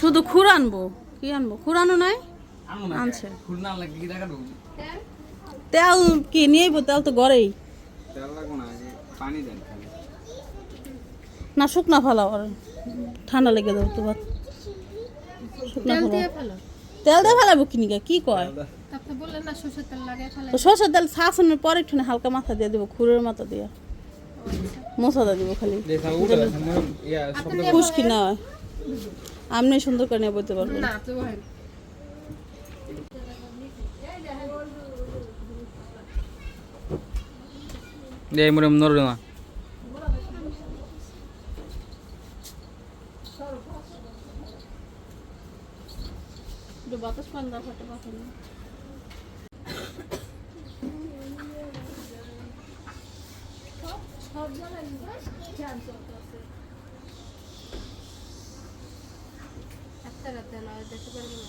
শুধু খুর আনব? কি আনব? খুরানো নাই? আনো না আনছে। কি তেল কি নিয়ে আইবো? তেল তো লাগবো না আগে পানি দেন খালি। না শুকনা ফালাও আর ঠান্ডা লেগে দেবো তো শুকনা তেল ফালাও। তেল দিয়ে ফেলাবো কি কয়? তারপরে বললেন না সরষের তেল শাসনের পরে একটু হালকা মাথা দিয়ে দেবো খুরের মাথা দিয়ে। মশলা দিব খালি। খুশকি না হয়। আপনি সুন্দর করে নিয়ে বলতে পারবেন না। তো হয় দে মরে নরবে না একটু বাতাস পান দাও ফটো পাঠানো একটা রাতে না দেখতে পারবি না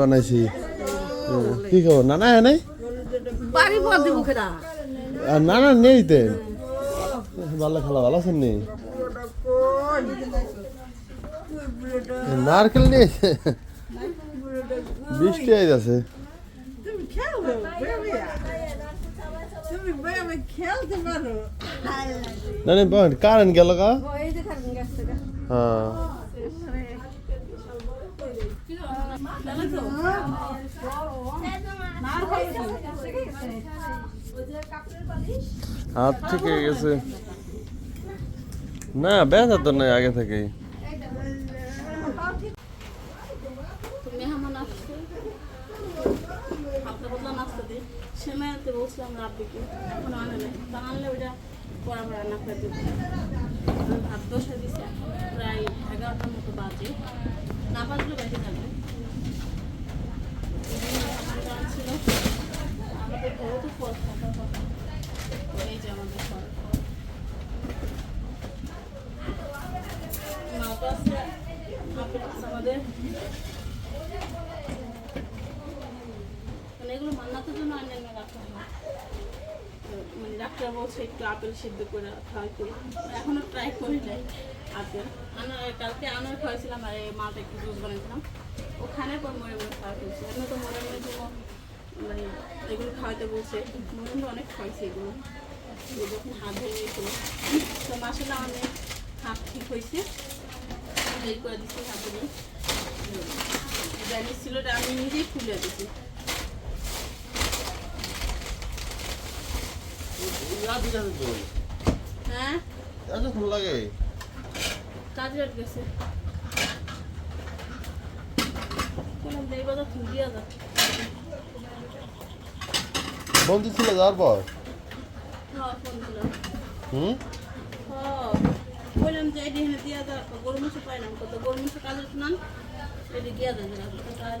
বানাইছি। কি খবর? নানা হ্যাঁ নাই? আর নানা নেই তে। ভালো খেলা ভালো আছেন নি? নারকেল নিয়েছে বৃষ্টি আইতাছে। না না বাবা কারেন্ট গেল গা হ্যাঁ হাত থেকে গেছে না ব্যথা তো নাই আগে থেকেই মেহমান আসছে হালকা পাতলা নাস্তা দিই সেমাইতে বলছিলাম রাব্বিকে এখন আনে নাই তা আনলে ওইটা পরে আমরা রান্না করে দেবো। ভাত বসে দিছি এখন প্রায় এগারোটার মতো বাজে। না বাজলে বেশি যাবে আমাদের ঘরে তো এই যে আমাদের ফল। আমাদের মানে এগুলো মান্নাতের জন্য অন্যান্য রাখা হয় তো মানে ডাক্তার বলছে একটু আপেল সিদ্ধ করে খাওয়াই করি এখনও ট্রাই করি নাই আপেল আনার কালকে আনার খাওয়াইছিলাম আর এই মালটা একটু জুস বানিয়েছিলাম ওখানে পর মরে মরে খাওয়া হয়েছে এমনি তো মরে মরে জন্য মানে এগুলো খাওয়াতে বলছে মরে মরে অনেক খাওয়াইছে এগুলো যখন হাত ধরে গেছিল তো মাসাল্লাহ অনেক হাত ঠিক হয়েছে বের করে দিচ্ছি হাতে দিয়ে ছিল আমি নিজেই খুলে হ্যাঁ? এতক্ষণ লাগে। কাজে গেছে। তো খুব দিয়া যা বন্ধু ছিল যাওয়ার পর? হ্যাঁ হুম? হ্যাঁ বললাম যে এটি এখানে দিয়া যা গরু মাংস পাইলাম কত গরু মাংস কাজে শুনান এটি দিয়া যারা কাজ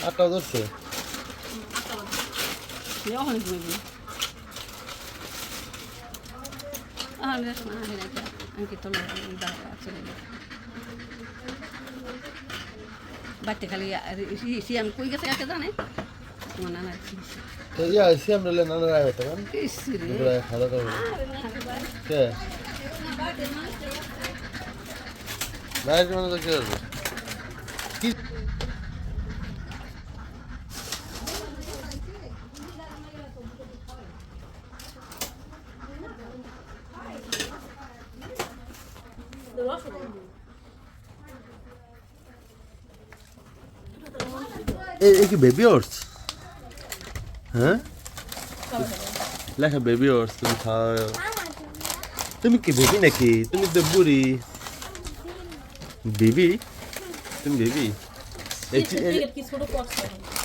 dai, cioè. বাচ্চা খালি সিয়াম কই গেছে একে জানে? তোমার নানা ইয়া সিএম রেলে নানা রায় হতো ইস খাওয়া দাওয়া কে? বাইরে মানে তো কি হবে এই কি বেবি অর্স হ্যাঁ? লেখা বেবি অর্স তুমি খাও। তুমি কি বেবি নাকি? তুমি তো বুড়ি। বেবি তুমি বেবি এই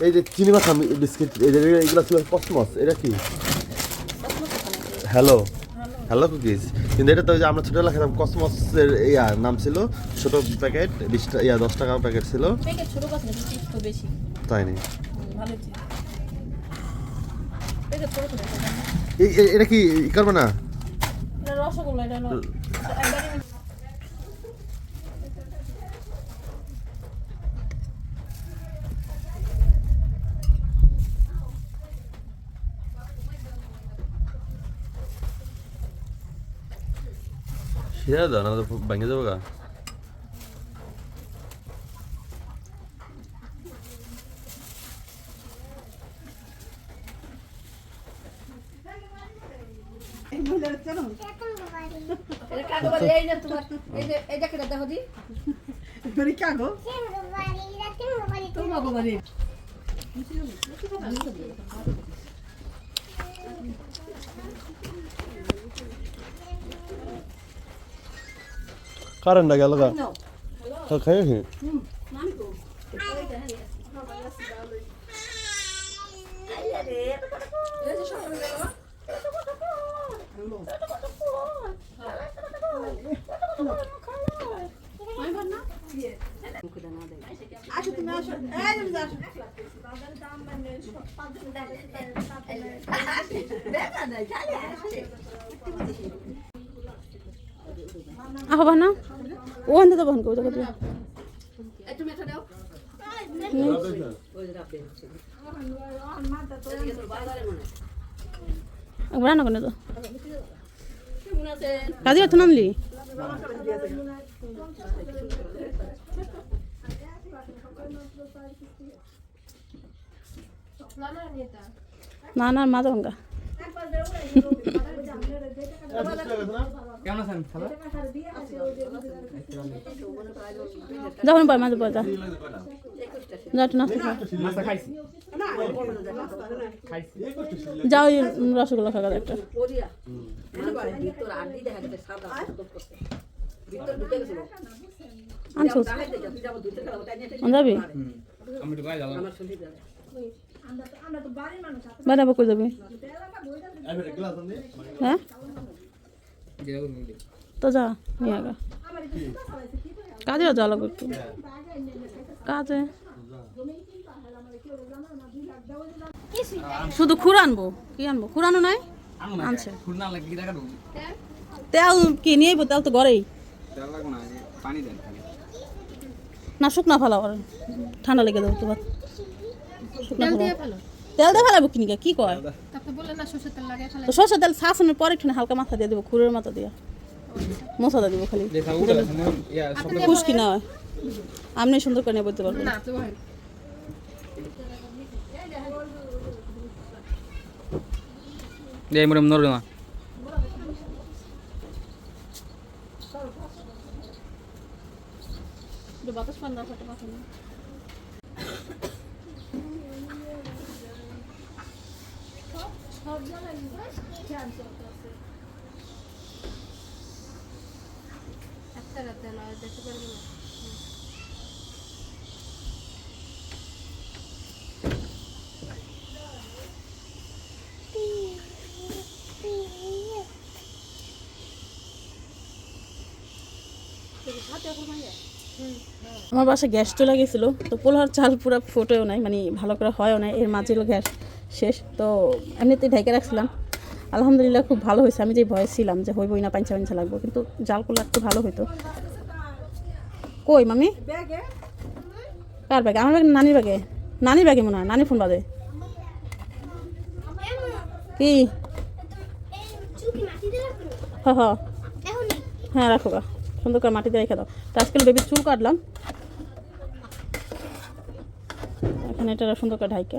ছোট যে চিনি মাখা বিস্কিট এই যে এগুলো ছিল কসমস এটা কি? হ্যালো হ্যালো কুকিজ কিন্তু এটা তো ওই যে আমরা ছোটবেলা খেতাম কসমসের ইয়া নাম ছিল ছোট প্যাকেট বিশ টা- ইয়া দশ টাকা প্যাকেট ছিল। প্যাকেট ছোট করছে না চিপস তো বেশি তাই নেই ভালো চিজ প্যাকেট ছোট ছোট এই এই- এটা কি ই করবে না এটা রসগোল্লা এটা হলো একবারে সেরা দাও না তো ভেঙে যাবো গা তোমার গো বাড়ি কারেন্টটা গেল গা খাই হি আহবা না ও আনতে দেবো ও ওই যে রাখবে বাজারে মনে একবার রান্না করে তো? কাজে তো নামলি? না না মা দঙ্গা কেমন আছেন ভালো যখন পাই মাঝে পয়সা যাও রসগোল্লা খাওয়া একটা। আনছো? যাব? আমার যাবে কই যাবি? হ্যাঁ? তো যা নিয়ে আগা কাজেও যা লাগবে একটু। কাজে। শুধু খুর আনব? কি আনব? খুর আনো নাই? আনছে। তেল কি নিয়ে আইবো? তেল তো ঘরেই। না যে পানি দেন। শুকনা ফালাও ঠান্ডা লেগে দেবো তোমার শুকনা তেল দিয়ে ফেলাবো কিনিকা কি কয়? তো সরষের তেল শাসনের পরে একটু হালকা মাথা দিয়ে দেবো খুরের মাথা দিয়ে। মশলা দিব খালি। খুশকি না? হয় আপনি সুন্দর করে নিয়ে বলতে পারবেন না। তো এই মরে নরবে না। বাতাস পান দাও ফটো পাঠানো একটা রাতে নয় দেখতে পারব না। আমার বাসায় গ্যাস চলে গেছিল তো পোলার চাল পুরো ফোটেও নাই মানে ভালো করে হয়ও নাই এর মাঝে হলো গ্যাস। শেষ। তো এমনিতেই ঢেকে রাখছিলাম। আলহামদুলিল্লাহ খুব ভালো হয়েছে। আমি যে ভয়ে ছিলাম যে হইবই না, পাঞ্চা পাঞ্চা লাগবো, কিন্তু জাল করলে একটু ভালো হইতো। কই মামি? কার ব্যাগে? আমার ব্যাগে নানির ব্যাগে? নানির ব্যাগে মনে হয়, নানি ফোন বাজে কি? হ হ্যাঁ রাখো গা সুন্দর করে মাটিতে রেখে দাও। তো আজকাল বেবির চুল কাটলাম। এখানে এটা সুন্দর করে ঢাইকে।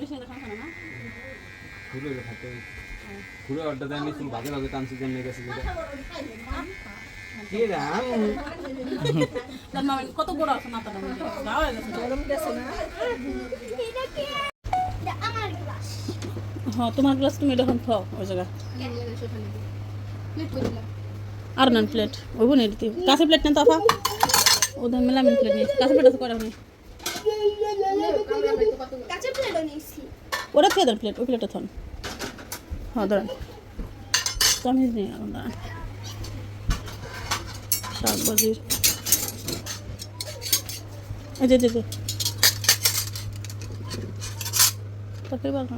গেছে হাতে ঘুরে অর্ডার চুল ভাগে ভাগে টানছি জন্য গেছে যেটা। কত বড় আছে হয়ে হ্যাঁ তোমার গ্লাস তুমি এটা এখন খাও ওই জায়গা করে আর নেন প্লেট ওই বোন কাছে প্লেট নেন তাফা ওদের মেলামিন প্লেট নিয়েছি কাছে প্লেট আছে কয়টা নেই ওটা দেন প্লেট ওই প্লেটটা থন হ্যাঁ দাঁড়ান। শাক ভাজির। এই যে যে যে। তরকারি বানানো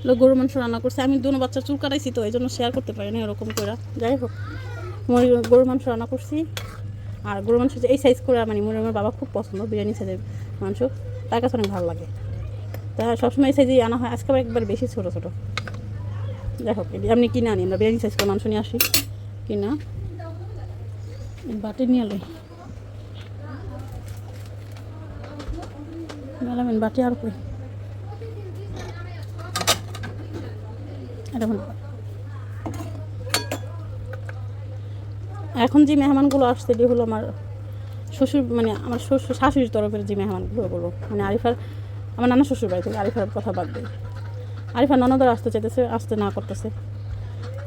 হলো গরু মাংস রান্না করছে। আমি দুনো বাচ্চা চুল কাটাইছি তো এই জন্য শেয়ার করতে পারি না এরকম করে যাই হোক, মই গরু মাংস রান্না করছি। আর গরু মাংস এই সাইজ করে মানে মনে আমার বাবা খুব পছন্দ, বিরিয়ানি সাইজের মাংস। তার কাছে অনেক ভালো লাগে। তা সবসময় সাইজেই আনা হয়। আজকে একবার বেশি ছোটো ছোটো। দেখো আপনি কিনে আনি। আমরা বিরিয়ানি সাইজ করে মাংস নিয়ে আসি। কিনা। বাটি নিয়ে মেলামেন বাটি আর কই? এটা এখন যে মেহমানগুলো আসছে, এটি হলো আমার শ্বশুর মানে আমার শ্বশুর, শাশুড়ির তরফের যে মেহমানগুলো মানে আরিফার, আমার নানা শ্বশুর বাড়ি থেকে আরিফার কথা বাদ দিই। আরিফার ননদার আসতে চাইতেছে, আসতে না করতেছে।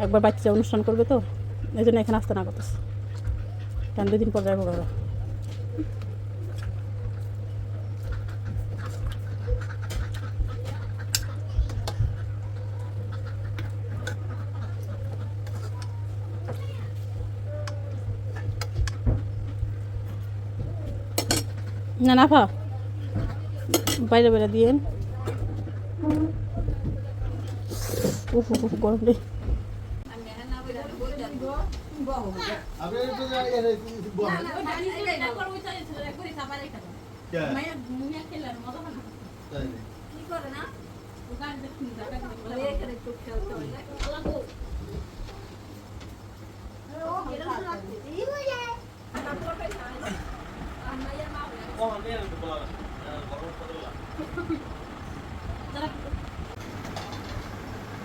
একবার বাচ্চা অনুষ্ঠান করবে তো এই জন্য এখানে আসতে না করতেছে। কারণ দুদিন পর যাব ওরা না না ফা। বাইরে বাইরে দিয়েন উফ উফ গরম রে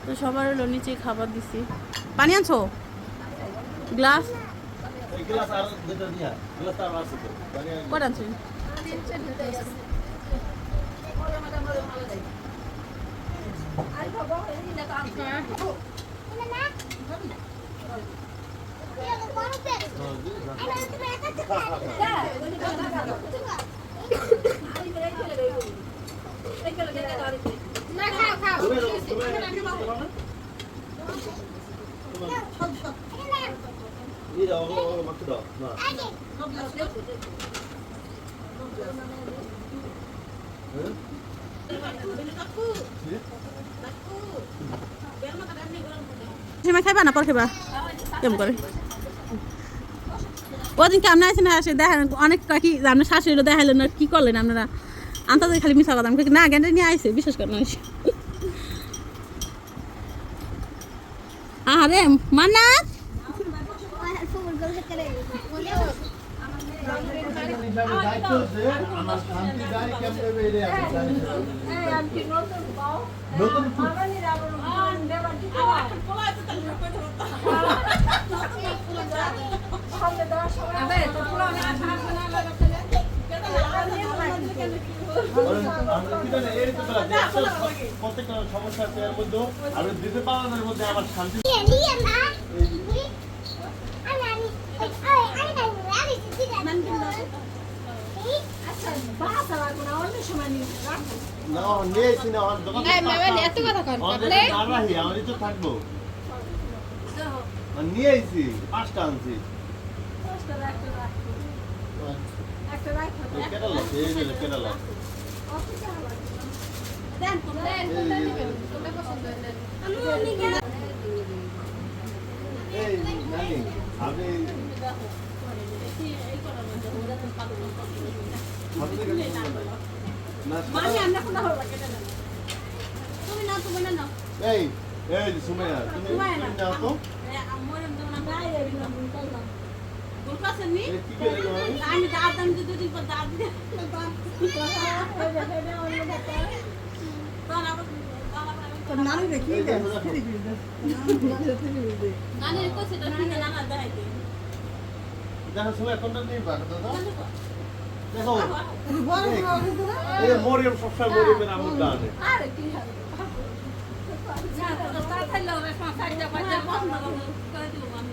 তো সবার হলো নিচে খাবার দিছি। পানি আনছো? গ্লাস? কটা আনছো? না খাও খাও সীমা খাইবা না পর খাইবা কেমন করে ওদিন কেমন আছে না আসে দেখেন অনেক কাকি আপনার শাশুড়ি দেখাইলেন না, কি করলেন আপনারা? আন্তাজে খালি মিশা কথা। না গ্যান্ডে নিয়ে আইসে বিশ্বাস করেন আইসে আরে মান্নাত! প্রত্যেকটা সমস্যা মধ্যে আর দিতে পাওয়ানোর মধ্যে আমার শান্তি না অন্য নিয়ে রাখো না নিয়ে এসি না আমার দোকান এই মোবাইল এত কথা কন আমাদের কাটলে না রাহি আমি তো থাকব আর পাঁচটা আনছি। মানে আমরা কোনো হবে কেটে দেন তুমি না তুমি না নাও। এই এই সুমাইয়া তুমি সুমাইয়া না। তুমি নাও তো। এ, আমার এমন না মরিয়ম সবসময় মরিয়মের আমুল দানে আরে কি হবে? না তো তাড়াতাড়ি লোক রেসপন্স সাইডে পাইতে পছন্দ করে দিব আমি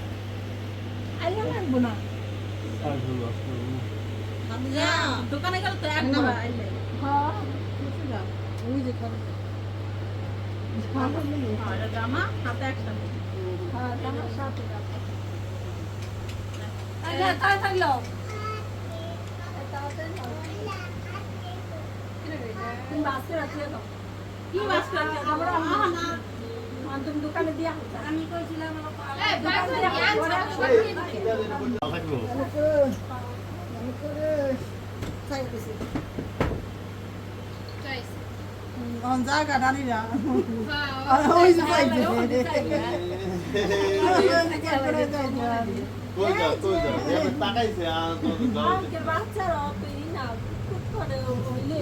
আইয়া লাগবো না। আমি যা দোকানে গেল তো একবার আইলে। হ্যাঁ। খুশি ওই যে খাবে জামা হাতে একসাথে। হ্যাঁ আমার সাথে আচ্ছা তাই থাকল তুমি বাসে রাখিয়ে দাও কি বাস করে আমরা না না তুমি দোকানে দিয়া আমি কইছিলাম জায়গা ওই যে তাকাইছে বাচ্চারা না খুব করে হইলে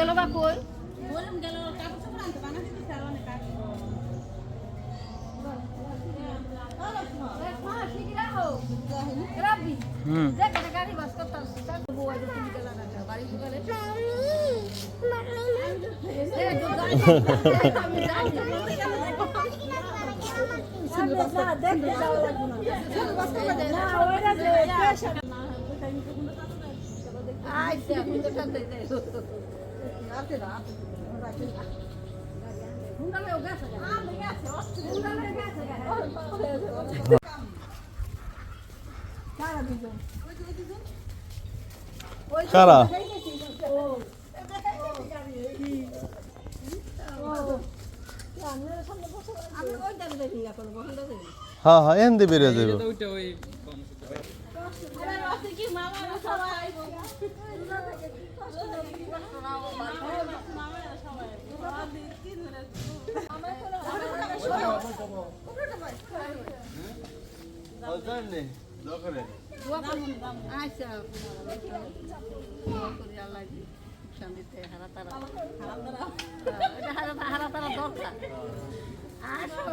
গেল বা কই বললাম গেল কাপড় চাপড় আনতে বানা দিতে স্যার অনেক কাজ কারা? হ্যাঁ হ্যাঁ এন দিয়ে বেরিয়ে যাব আরে রসে কি মামা সবাই আইবো জানি দোকানে আচ্ছা করি আল্লাহ শান্তিতে হারা তারা দরকার আসো